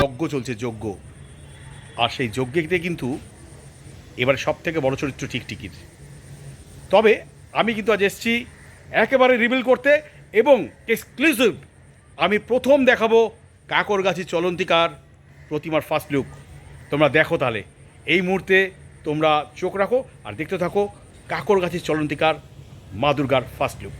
যজ্ঞ চলছে যজ্ঞ। আর সেই যজ্ঞেতে কিন্তু এবারে সব থেকে বড় চরিত্র টিকটিকির। তবে আমি কিন্তু আজ এসেছি একেবারে রিভিল করতে এবং এক্সক্লুসিভ আমি প্রথম দেখাবো কাকরগাছি চলন্তিকার প্রতিমার ফার্স্ট লুক তোমরা দেখো তাহলে। এই মুহূর্তে তোমরা চোখ রাখো আর দেখতে থাকো কাকরগাছি চলন্তিকার মা দুর্গার ফার্স্ট লুক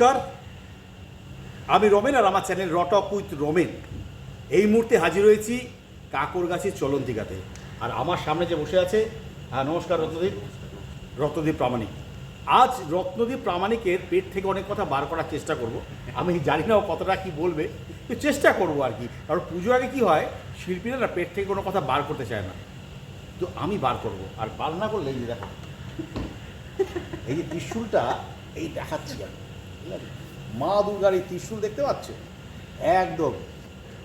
নমস্কার। আমি রমেন আর আমার চ্যানেল রটক উইথ রমেন। এই মুহূর্তে হাজির হয়েছি কাকরগাছির চলন্তিকাতে। আর আমার সামনে যে বসে আছে হ্যাঁ নমস্কার রত্নদীপ। রত্নদীপ প্রামাণিক। আজ রত্নদীপ প্রামাণিকের পেট থেকে অনেক কথা বার করার চেষ্টা করব। আমি জানি না ও কতটা কী বলবে, তো চেষ্টা করব আর কি। কারণ পুজো আগে কি হয়, শিল্পীরা না পেট থেকে কোনো কথা বার করতে চায় না। তো আমি বার করব। আর বার না করলে এই দেখো, এই যে ত্রিশুলটা, এই দেখাচ্ছি আমি। ঠিক আছে? মা দুর্গার এই ত্রিশুল দেখতে পাচ্ছ? একদম।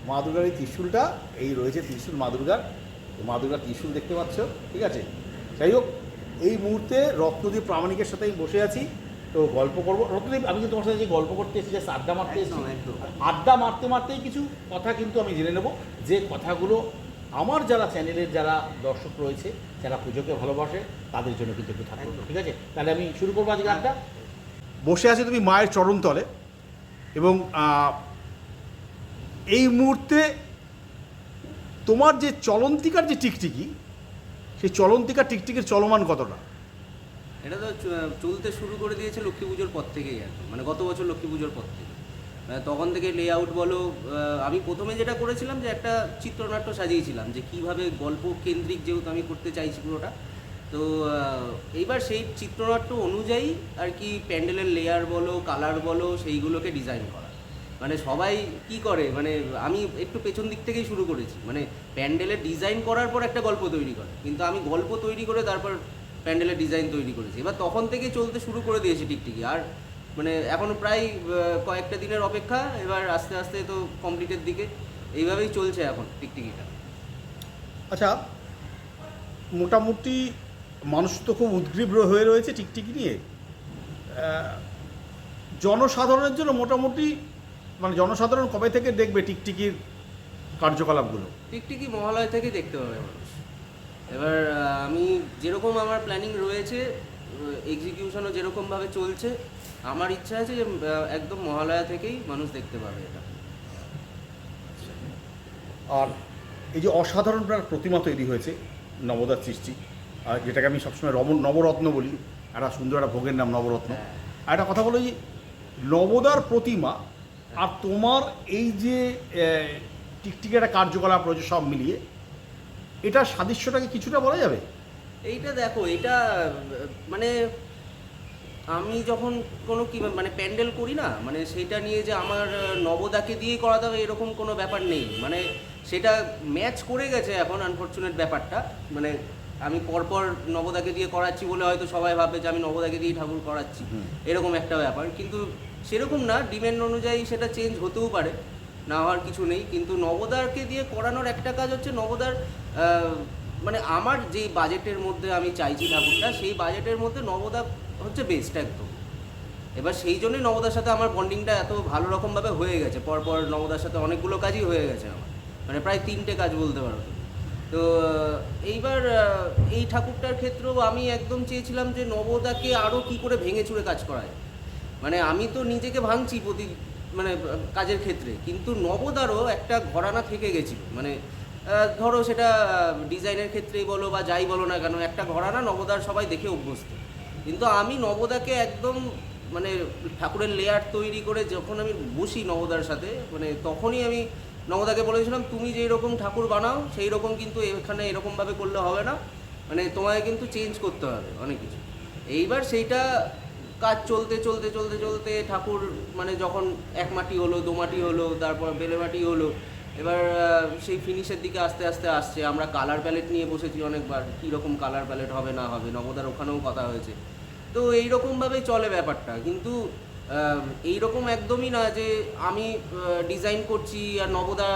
মা দুর্গার এই ত্রিশুলটা এই রয়েছে ত্রিশুল মা দুর্গার মা দুর্গা ত্রিশূল দেখতে পাচ্ছ ঠিক আছে? যাই হোক এই মুহূর্তে রত্নদীপ প্রামাণিকের সাথে আমি বসে আছি তো গল্প করব। রত্নদীপ আমি কিন্তু তোমার সাথে যে গল্প করতে এসেছি জাস্ট আড্ডা মারতে এসেছি। আড্ডা মারতে মারতেই কিছু কথা কিন্তু আমি জেনে নেব যে কথাগুলো আমার যারা চ্যানেলের যারা দর্শক রয়েছে যারা পুজোকে ভালোবাসে তাদের জন্য কিন্তু একটু থাকবে ঠিক আছে? তাহলে আমি শুরু করব আজকে আড্ডা। বসে আছো তুমি মায়ের চরণতলে এবং এই মুহূর্তে তোমার যে চলন্তিকার যে টিকটিকি, সেই চলন্তিকার টিকটিকির চলমান কতটা? এটা তো চলতে শুরু করে দিয়েছে লক্ষ্মী পুজোর পর থেকেই আর মানে গত বছর লক্ষ্মী পুজোর পর থেকে। মানে তখন থেকে লে আউট বলো আমি প্রথমে যেটা করেছিলাম যে একটা চিত্রনাট্য সাজিয়েছিলাম যে কীভাবে গল্প কেন্দ্রিক যেহেতু আমি করতে চাইছি পুরোটা তো এইবার সেই চিত্রনাট্য অনুযায়ী আর কি প্যান্ডেলের লেয়ার বলো কালার বলো, সেইগুলোকে ডিজাইন করা। মানে সবাই কি করে? মানে আমি একটু পেছন দিক থেকেই শুরু করেছি। মানে প্যান্ডেলের ডিজাইন করার পর একটা গল্প তৈরি করে। কিন্তু আমি গল্প তৈরি করে তারপর প্যান্ডেলের ডিজাইন তৈরি করেছি। এবার তখন থেকে চলতে শুরু করে দিয়েছি টিকটিকি আর মানে এখন প্রায় কয়েকটা দিনের অপেক্ষা। এবার আস্তে আস্তে তো কমপ্লিটের দিকে। এইভাবেই চলছে এখন টিকটিকিটা আচ্ছা মোটামুটি মানুষ তো খুব উদ্গ্রীব হয়ে রয়েছে টিকটিকি নিয়ে। জনসাধারণের জন্য মোটামুটি মানে জনসাধারণ কবে থেকে দেখবে টিকটিকির কার্যকলাপগুলো? টিকটিকি মহালয় থেকে দেখতে পাবে মানুষ। এবার আমি যেরকম আমার প্ল্যানিং রয়েছে এক্সিকিউশনও যেরকমভাবে চলছে আমার ইচ্ছা আছে যে একদম মহালয়া থেকেই মানুষ দেখতে পাবে এটা। আর এই যে অসাধারণ একটা প্রতিমা তৈরি হয়েছে নবদার সৃষ্টি। আর যেটাকে আমি সবসময় রম নবরত্ন বলি, একটা সুন্দর একটা ভোগের নাম নবরত্ন। আর একটা কথা বলো, নবদার প্রতিমা আর তোমার এই যে টিকটিকি একটা কার্যকলাপ রয়েছে সব মিলিয়ে, এটার সাদৃশ্যটাকে কিছুটা বলা যাবে? এইটা দেখো এটা মানে আমি যখন কোনো কি মানে প্যান্ডেল করি না মানে সেটা নিয়ে যে আমার নবদাকে দিয়ে করাতে হবে, এরকম কোনো ব্যাপার নেই। মানে সেটা ম্যাচ করে গেছে এখন আনফর্চুনেট ব্যাপারটা। মানে আমি পরপর নবদাকে দিয়ে করাচ্ছি বলে হয়তো সবাই ভাববে যে আমি নবদাকে দিয়ে ঠাকুর করাচ্ছি। এরকম একটা ব্যাপার। কিন্তু সেরকম না ডিমান্ড অনুযায়ী সেটা চেঞ্জ হতেও পারে না হওয়ার কিছু নেই। কিন্তু নবদারকে দিয়ে করানোর একটা কাজ হচ্ছে নবদার মানে আমার যে বাজেটের মধ্যে আমি চাইছি ঠাকুরটা সেই বাজেটের মধ্যে নবদা হচ্ছে বেস্ট একদম। এবার সেই জন্যই নবদার সাথে আমার বন্ডিংটা এত ভালো রকমভাবে হয়ে গেছে। পরপর নবদার সাথে অনেকগুলো কাজই হয়ে গেছে আমার। মানে প্রায় তিনটে কাজ বলতে পারো। তো এইবার এই ঠাকুরটার ক্ষেত্রেও আমি একদম চেয়েছিলাম যে নবদাকে আরও কি করে ভেঙে চুরে কাজ করায়। মানে আমি তো নিজেকে ভাঙছি প্রতি মানে কাজের ক্ষেত্রে, কিন্তু নবদারও একটা ঘরানা থেকে গেছিল। মানে ধরো সেটা ডিজাইনের ক্ষেত্রেই বলো বা যাই বলো না কেন, একটা ঘরানা নবদার সবাই দেখে অভ্যস্ত। কিন্তু আমি নবদাকে একদম মানে ঠাকুরের লেয়ার তৈরি করে যখন আমি বসি নবদার সাথে মানে তখনই আমি নবদাকে বলেছিলাম, তুমি যেই রকম ঠাকুর বানাও, সেই রকম কিন্তু এখানে এরকমভাবে করলে হবে না। মানে তোমায় কিন্তু চেঞ্জ করতে হবে, অনেক কিছু। এইবার সেইটা কাজ চলতে চলতে চলতে চলতে ঠাকুর মানে যখন এক মাটি হলো, দু মাটি হলো, তারপর বেলে মাটি হলো, এবার সেই ফিনিশের দিকে আস্তে আস্তে আসছে। আমরা কালার প্যালেট নিয়ে বসেছি অনেকবার কীরকম কালার প্যালেট হবে, না হবে নবদার ওখানেও কথা হয়েছে। তো এইরকমভাবেই চলে ব্যাপারটা। কিন্তু এইরকম একদমই না যে আমি ডিজাইন করছি আর নবদা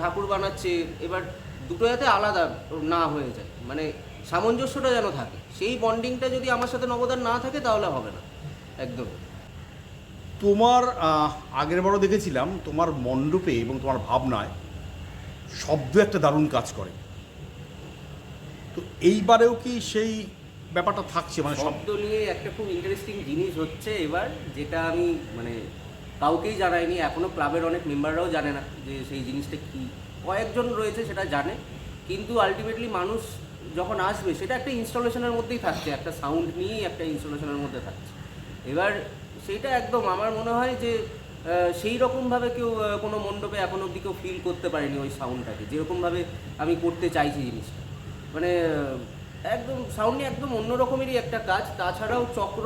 ঠাকুর বানাচ্ছে, এবার দুটো যাতে আলাদা না হয়ে যায়। মানে সামঞ্জস্যটা যেন থাকে। সেই বন্ডিংটা যদি আমার সাথে নবদার না থাকে, তাহলে হবে না। একদম। তোমার আগের বারও দেখেছিলাম, তোমার মণ্ডপে এবং তোমার ভাবনায় শব্দ একটা দারুণ কাজ করে। তো এইবারেও কি সেই ব্যাপারটা থাকছে মানে শব্দ নিয়ে একটা খুব ইন্টারেস্টিং জিনিস হচ্ছে এবার, যেটা আমি মানে কাউকেই জানাইনি এখনও ক্লাবের অনেক মেম্বাররাও জানে না যে সেই জিনিসটা কি। কয়েকজন রয়েছে সেটা জানে, কিন্তু আলটিমেটলি মানুষ যখন আসবে, সেটা একটা ইনস্টলেশনের মধ্যেই থাকছে, একটা সাউন্ড নিয়েই একটা ইনস্টলেশনের মধ্যে থাকছে। এবার সেটা একদম আমার মনে হয় যে সেই রকমভাবে কেউ কোনো মণ্ডপে এখন অবধি কেউ ফিল করতে পারেনি ওই সাউন্ডটাকে যেরকমভাবে আমি করতে চাইছি জিনিসটা। মানে একদম সাউন্ডে একদম অন্য রকমেরই একটা কাজ। তাছাড়াও চক্র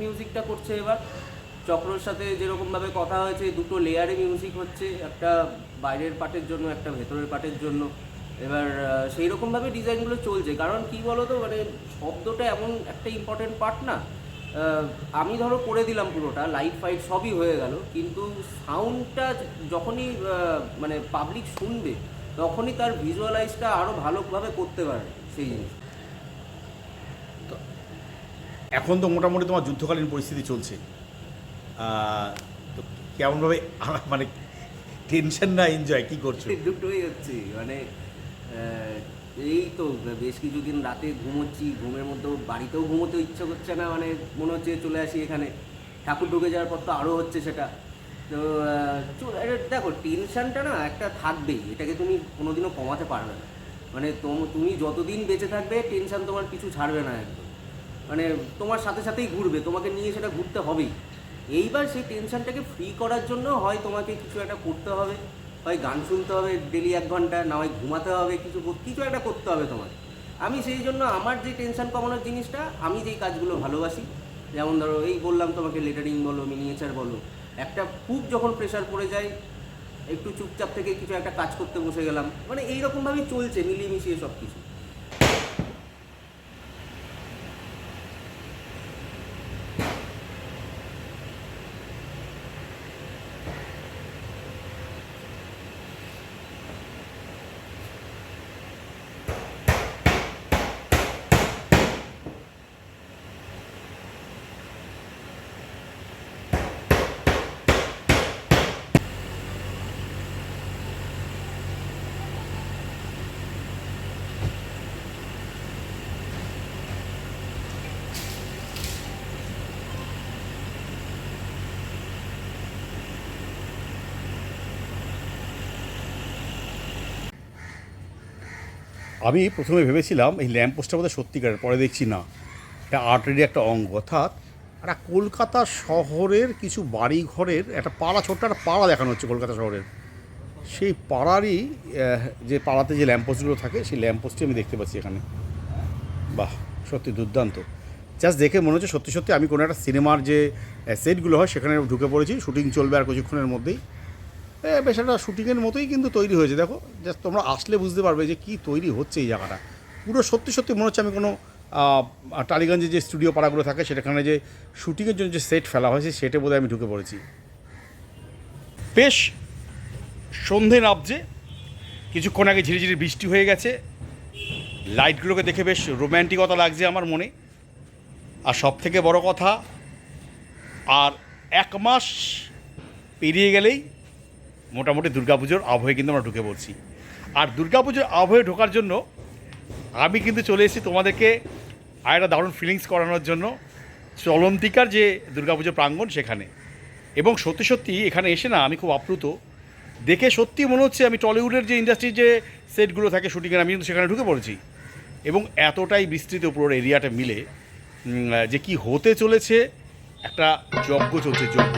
মিউজিকটা করছে এবার। চক্রর সাথে যেরকমভাবে কথা হয়েছে, দুটো লেয়ারে মিউজিক হচ্ছে। একটা বাইরের পার্টের জন্য, একটা ভেতরের পার্টের জন্য। এবার সেই রকমভাবে ডিজাইনগুলো চলছে। কারণ কি বলো তো মানে শব্দটা এমন একটা ইম্পর্টেন্ট পার্ট না। আমি ধরো করে দিলাম পুরোটা লাইট ফাইট সবই হয়ে গেল। কিন্তু সাউন্ডটা যখনই মানে পাবলিক শুনবে, তখনই তার ভিজুয়ালাইজটা আরও ভালোভাবে করতে পারে সেই জিনিস এখন তো মোটামুটি তোমার যুদ্ধকালীন পরিস্থিতি চলছে। তো কেমনভাবে মানে টেনশন না এনজয় কী করছ? দুটোই হচ্ছে মানে এই তো বেশ কিছুদিন রাতে ঘুমোচ্ছি, ঘুমের মধ্যেও বাড়িতেও ঘুমোতে ইচ্ছে করছে না মানে মনে হচ্ছে চলে আসি এখানে। ঠাকুর ঢুকে যাওয়ার পর তো আরও হচ্ছে সেটা। তো দেখো টেনশনটা না একটা থাকবেই, এটাকে তুমি কোনোদিনও কমাতে পারবে না। মানে তুমি যতদিন বেঁচে থাকবে টেনশন তোমার কিছু ছাড়বে না একদম। মানে তোমার সাথে সাথেই ঘুরবে, তোমাকে নিয়ে সেটা ঘুরতে হবেই। এইবার সেই টেনশনটাকে ফ্রি করার জন্য হয় তোমাকে কিছু একটা করতে হবে, হয় গান শুনতে হবে ডেলি এক ঘণ্টা, না হয় ঘুমাতে হবে, কিছু কিছু একটা করতে হবে তোমার। আমি সেই জন্য আমার যে টেনশন কমানোর জিনিসটা, আমি যেই কাজগুলো ভালোবাসি, যেমন ধরো এই বললাম তোমাকে লেটারিং বলো মিনিয়েচার বলো, একটা খুব যখন প্রেশার পড়ে যায়, একটু চুপচাপ থেকে কিছু একটা কাজ করতে বসে গেলাম মানে এইরকমভাবেই চলছে মিলিয়ে মিশিয়ে সব কিছু আমি প্রথমে ভেবেছিলাম এই ল্যাম্প পোস্টটা বোধহয় সত্যিকারের, পরে দেখছি না। এটা আর্টেরই একটা অঙ্গ, অর্থাৎ একটা কলকাতা শহরের কিছু বাড়ি ঘরের একটা পাড়া, ছোট্ট একটা পাড়া দেখানো হচ্ছে কলকাতা শহরের। সেই পাড়ারই যে পাড়াতে যে ল্যাম্পপোস্টগুলো থাকে, সেই ল্যাম্পপোস্টই আমি দেখতে পাচ্ছি এখানে। বাহ, সত্যি দুর্দান্ত। জাস্ট দেখে মনে হচ্ছে সত্যি সত্যি আমি কোনো একটা সিনেমার যে সেটগুলো হয়, সেখানে ঢুকে পড়েছি। শুটিং চলবে আর কিছুক্ষণের মধ্যেই। বেশ একটা শুটিংয়ের মতোই কিন্তু তৈরি হয়েছে। দেখো জাস্ট তোমরা আসলে বুঝতে পারবে যে কী তৈরি হচ্ছে এই জায়গাটা। পুরো সত্যি সত্যি মনে হচ্ছে আমি কোনো টালিগঞ্জে যে স্টুডিও পাড়াগুলো থাকে, সেখানে যে শুটিংয়ের জন্য যে সেট ফেলা হয়েছে, সেটে বোধহয় আমি ঢুকে পড়েছি। বেশ সন্ধে নাবছে কিছুক্ষণ আগে ঝিরিঝিরি বৃষ্টি হয়ে গেছে। লাইটগুলোকে দেখে বেশ রোম্যান্টিকতা লাগছে আমার মনে। আর সব থেকে বড় কথা, আর এক মাস পেরিয়ে গেলেই মোটামুটি দুর্গাপুজোর আবহে কিন্তু আমরা ঢুকে পড়ছি। আর দুর্গাপুজোর আবহে ঢোকার জন্য আমি কিন্তু চলে এসেছি তোমাদেরকে আর একটা দারুণ ফিলিংস করানোর জন্য চলন্তিকার যে দুর্গাপুজোর প্রাঙ্গণ সেখানে। এবং সত্যি সত্যি এখানে এসে না আমি খুব আপ্লুত। দেখে সত্যি মনে হচ্ছে আমি টলিউডের যে ইন্ডাস্ট্রির যে সেটগুলো থাকে শুটিংয়ের আমি কিন্তু সেখানে ঢুকে পড়েছি। এবং এতটাই বিস্তৃত পুরো এরিয়াটা মিলে যে কি হতে চলেছে, একটা যজ্ঞ চলছে, যজ্ঞ।